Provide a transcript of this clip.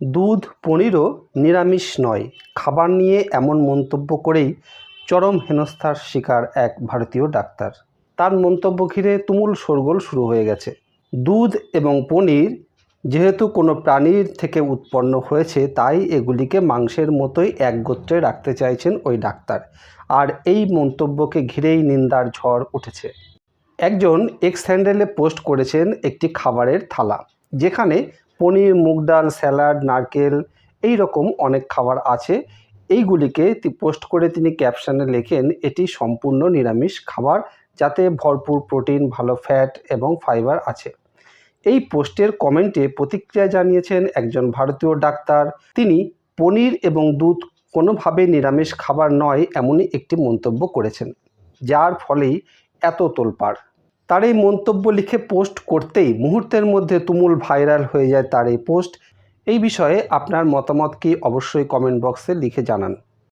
দুধ পনিরও নিরামিষ নয়। খাবার নিয়ে এমন মন্তব্য করেই চরম হেনস্থার শিকার এক ভারতীয় ডাক্তার। তার মন্তব্য ঘিরে তুমুল শোরগোল শুরু হয়ে গেছে। দুধ এবং পনির যেহেতু কোনো প্রাণীর থেকে উৎপন্ন হয়েছে, তাই এগুলিকে মাংসের মতোই এক গোত্রে রাখতে চাইছেন ওই ডাক্তার। আর এই মন্তব্যকে ঘিরেই নিন্দার ঝড় উঠেছে। একজন এক্স হ্যান্ডেলে পোস্ট করেছেন একটি খাবারের থালা। যেখানে পনির, মুগ ডাল, স্যালাড, নারকেল এই রকম অনেক খাবার আছে। এইগুলিকে পোস্ট করে তিনি ক্যাপশনে লেখেন, এটি সম্পূর্ণ নিরামিষ খাবার যাতে ভরপুর প্রোটিন, ভালো ফ্যাট এবং ফাইবার আছে। এই পোস্টের কমেন্টে প্রতিক্রিয়া জানিয়েছেন একজন ভারতীয় ডাক্তার। তিনি, পনির এবং দুধ কোনোভাবে নিরামিষ খাবার নয়, এমনই একটি মন্তব্য করেছেন, যার ফলেই এত তোলপাড়। তার এই মন্তব্য লিখে পোস্ট করতেই মুহূর্তের মধ্যে তুমুল ভাইরাল হয়ে যায় তার এই পোস্ট। এই বিষয়ে আপনার মতামত কি অবশ্যই কমেন্ট বক্সে লিখে জানান।